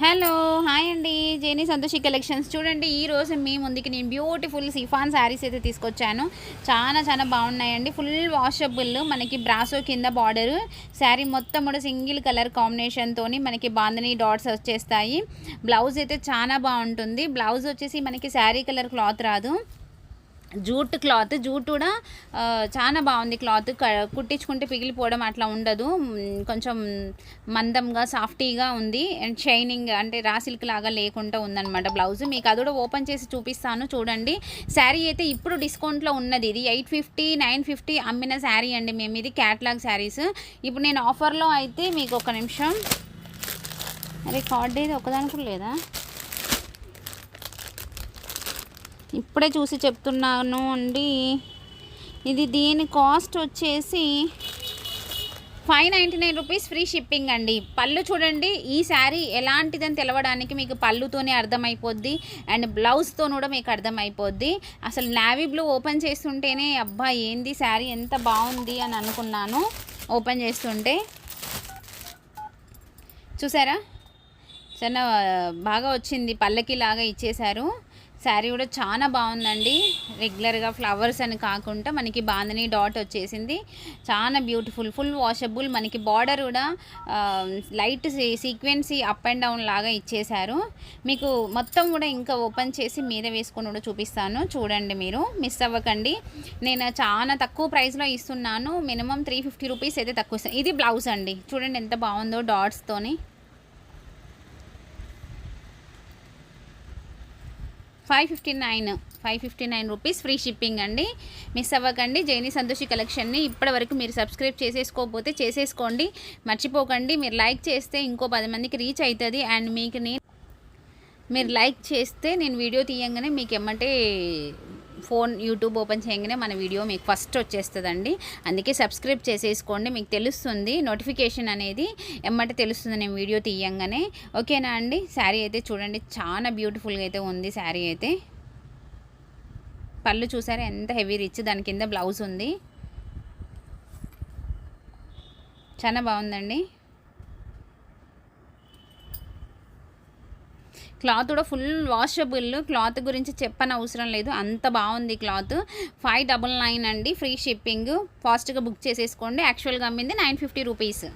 Hello hi అండి. జేనీ Santoshi collections. చూడండి ఈ రోజు మీ ముందుకి నేను బ్యూటిఫుల్ సిఫాన్ శారీస్ అయితే తీసుకొచ్చాను. చాలా చాలా బాగున్నాయండి. ఫుల్ వాషబుల్ మనకి బ్రాసో కింద బార్డర్ శారీ మొత్తం కూడా సింగిల్ కలర్ కాంబినేషన్తో మనకి బాందని డాట్స్ వచ్చేస్తాయి. బ్లౌజ్ అయితే చాలా బాగుంటుంది. బ్లౌజ్ వచ్చేసి మనకి శారీ కలర్ క్లాత్ రాదు. జూట్ క్లాత్ జూట్ కూడా చాలా బాగుంది క్లాత్. కుట్టించుకుంటే పిగిలిపోవడం అట్లా ఉండదు. కొంచెం మందంగా సాఫ్టీగా ఉంది. అండ్ షైనింగ్ అంటే రా సిల్క్ లాగా లేకుండా ఉందన్నమాట బ్లౌజ్. మీకు అది కూడా ఓపెన్ చేసి చూపిస్తాను చూడండి. శారీ అయితే ఇప్పుడు డిస్కౌంట్లో ఉన్నది. ఇది ఎయిట్ ఫిఫ్టీ నైన్ ఫిఫ్టీ అమ్మిన శారీ అండి మేము. ఇది క్యాట్లాగ్ శారీస్. ఇప్పుడు నేను ఆఫర్లో అయితే మీకు ఒక నిమిషం. రికార్డ్ కార్డ్ ఒకదానికి లేదా? ఇప్పుడే చూసి చెప్తున్నాను అండి. ఇది దీని కాస్ట్ వచ్చేసి five ninety nine rupees free shipping అండి. పళ్ళు చూడండి ఈ శారీ ఎలాంటిదని తెలవడానికి మీకు పళ్ళుతోనే అర్థమైపోద్ది అండ్ బ్లౌజ్తో కూడా మీకు అర్థమైపోద్ది. అసలు నావీ బ్లూ ఓపెన్ చేస్తుంటేనే అబ్బా ఏంది శారీ ఎంత బాగుంది అని అనుకున్నాను ఓపెన్ చేస్తుంటే. చూసారా? చాలా బాగా వచ్చింది పల్లకి లాగా ఇచ్చేశారు. శారీ కూడా చాలా బాగుందండి. రెగ్యులర్గా ఫ్లవర్స్ అని కాకుండా మనకి బాందని డాట్ వచ్చేసింది. చాలా బ్యూటిఫుల్ ఫుల్ వాషబుల్ మనకి బార్డర్ కూడా లైట్ సీక్వెన్సీ అప్ అండ్ డౌన్ లాగా ఇచ్చేశారు. మీకు మొత్తం కూడా ఇంకా ఓపెన్ చేసి మీద వేసుకొని కూడా చూపిస్తాను. చూడండి మీరు మిస్ అవ్వకండి. నేను చాలా తక్కువ ప్రైస్లో ఇస్తున్నాను. మినిమం త్రీ ఫిఫ్టీ రూపీస్ అయితే తక్కువ ఇది బ్లౌజ్ అండి. చూడండి ఎంత బాగుందో డాట్స్తోని five fifty nine five fifty nine rupees free shipping అండి. మిస్ అవ్వకండి జైని సంతోషి కలెక్షన్ని ఇప్పటివరకు మీరు సబ్స్క్రైబ్ చేసేసుకోకపోతే చేసేసుకోండి. మర్చిపోకండి మీరు లైక్ చేస్తే ఇంకో పది మందికి రీచ్ అవుతుంది. అండ్ మీకు నేను మీరు లైక్ చేస్తే నేను వీడియో తీయంగానే మీకు ఏమంటే ఫోన్ యూట్యూబ్ ఓపెన్ చేయగానే మన వీడియో మీకు ఫస్ట్ వచ్చేస్తుందండి. అందుకే సబ్స్క్రైబ్ చేసేసుకోండి మీకు తెలుస్తుంది. నోటిఫికేషన్ అనేది ఎమ్మట తెలుస్తుంది నేను వీడియో తీయంగానే. ఓకేనా అండి? శారీ అయితే చూడండి చాలా బ్యూటిఫుల్గా అయితే ఉంది శారీ అయితే. పళ్ళు చూసారా? ఎంత హెవీ రిచ్ దాని కింద బ్లౌజ్ ఉంది. చాలా బాగుందండి. క్లాత్ కూడా ఫుల్ వాషబుల్ క్లాత్ గురించి చెప్పని అవసరం లేదు. అంత బాగుంది క్లాత్. ఫైవ్ డబల్ నైన్ అండి. ఫ్రీ షిప్పింగ్ ఫాస్ట్గా బుక్ చేసేసుకోండి. యాక్చువల్గా అమ్మింది నైన్ ఫిఫ్టీ రూపీస్